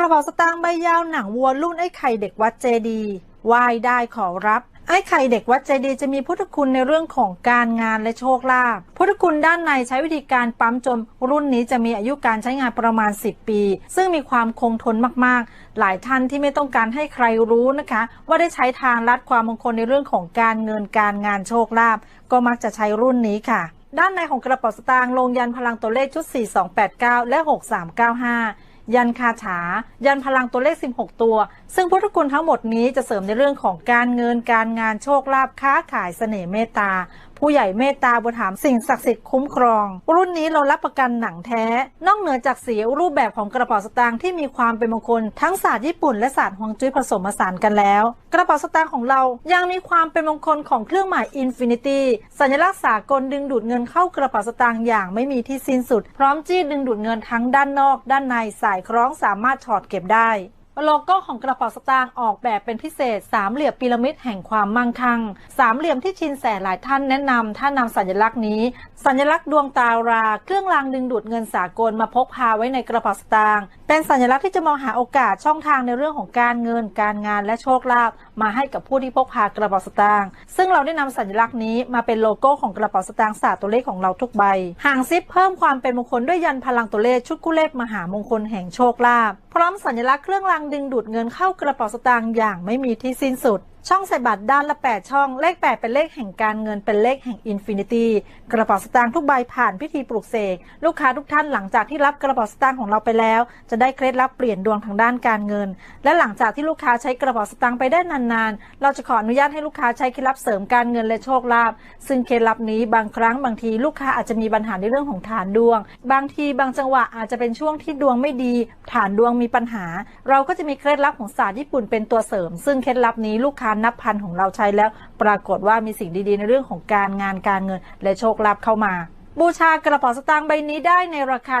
ระเป๋าสตางค์ใบยาวหนังวัวรุ่นไอ้ไข่เด็กวัดเจดีไหว้ได้ขอรับไอ้ไข่เด็กวัดเจดีจะมีพุทธคุณในเรื่องของการงานและโชคลาภ พุทธคุณด้านในใช้วิธีการปั๊มจนรุ่นนี้จะมีอายุการใช้งานประมาณ 10 ปี ซึ่งมีความคงทนมากๆ หลายท่านที่ไม่ต้องการให้ใครรู้นะคะ ว่าได้ใช้ทางลัดความมงคลในเรื่องของการเงินการงานโชคลาภก็มักจะใช้รุ่นนี้ค่ะ ด้านในของกระเป๋าสตางค์ลงยันพลังตัวเลขชุด 4289 และ 6395 ยันคาถา ยันพลังตัวเลข 16 ตัว ซึ่งพุทธคุณทั้งหมดนี้จะเสริมในเรื่องของการเงินการงานโชคลาภค้าขายเสน่ห์เมตตา ผู้ใหญ่เมตตาบุถามสิ่งศักดิ์สิทธิ์คุ้มครอง รุ่นนี้เรารับประกันหนังแท้ นอกเหนือจากสีรูปแบบของกระเป๋าสตางค์ที่มีความเป็นมงคลทั้งศาสตร์ญี่ปุ่นและศาสตร์ฮวงจุ้ยผสมผสานกันแล้ว กระเป๋าสตางค์ของเรายังมีความเป็นมงคลของเครื่องหมายอินฟินิตี้สัญลักษณ์สากลดึงดูดเงินเข้ากระเป๋าสตางค์อย่างไม่มีที่สิ้นสุด พร้อมจี้ดึงดูดเงินทั้งด้านนอก ด้านในสายคล้องสามารถถอดเก็บได้ โลโก้ของกระเป๋าสตางค์ออกแบบเป็นพิเศษ สามเหลี่ยมพีระมิดแห่งความมั่งคั่ง สามเหลี่ยมที่ชินแสหลายท่านแนะนำถ้านำสัญลักษณ์นี้ สัญลักษณ์ดวงตารา เครื่องรางดึงดูดเงินสากลมาพกพาไว้ในกระเป๋าสตางค์เป็นสัญลักษณ์ที่จะมองหาโอกาสช่องทางในเรื่องของการเงิน การงานและโชคลาภมาให้กับผู้ที่พกพากระเป๋าสตางค์ซึ่งเราได้นำสัญลักษณ์นี้มาเป็นโลโก้ของกระเป๋าสตางค์ศาสตร์ตัวเลขของเราทุกใบหางซิปเพิ่มความเป็นมงคลด้วยยันพลังตัวเลขชุดคู่เลขมหามงคลแห่งโชคลาภพร้อมสัญลักษณ์เครื่องรางดึงดูดเงินเข้ากระเป๋าสตางค์อย่างไม่มีที่สิ้นสุดช่องใส่บัตรด้านละ 8 ช่อง เลข 8 เป็นเลขแห่งการเงินเป็นเลขแห่งอินฟินิตี้กระเป๋าสตางค์ทุกใบผ่านพิธีปลุกเสก ลูกค้าทุกท่านหลังจากที่รับกระเป๋าสตางค์ของเราไปแล้ว จะได้เคล็ดลับเปลี่ยนดวงทางด้านการเงิน และหลังจากที่ลูกค้าใช้กระเป๋าสตางค์ไปได้นานๆ เราจะขออนุญาตให้ลูกค้าใช้เคล็ดลับเสริมการเงินและโชคลาภซึ่งเคล็ดลับนี้บางครั้งบางทีลูกค้าอาจจะมีปัญหาในเรื่องของฐานดวง บางทีบางจังหวะอาจจะเป็นช่วงที่ดวงไม่ดี ฐานดวงมีปัญหา เราก็จะมีเคล็ดลับของศาสตร์ญี่ปุ่นเป็นตัวเสริม ซึ่งเคล็ดลับนี้ลูกค้านับพันของเราใช้แล้ว ปรากฏว่ามีสิ่งดีๆ ในเรื่องของการงานการเงิน และโชคลาภเข้ามาบูชากระเป๋าสตางค์ใบนี้ได้ในราคา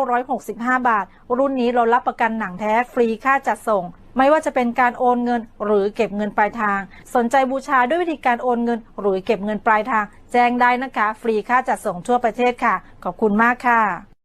1,965 บาท รุ่นนี้เรารับประกันหนังแท้ฟรีค่าจัดส่ง ไม่ว่าจะเป็นการโอนเงินหรือเก็บเงินปลายทาง สนใจบูชาด้วยวิธีการโอนเงิน หรือเก็บเงินปลายทาง แจ้งได้นะคะ ฟรีค่าจัดส่งทั่วประเทศค่ะ ขอบคุณมากค่ะ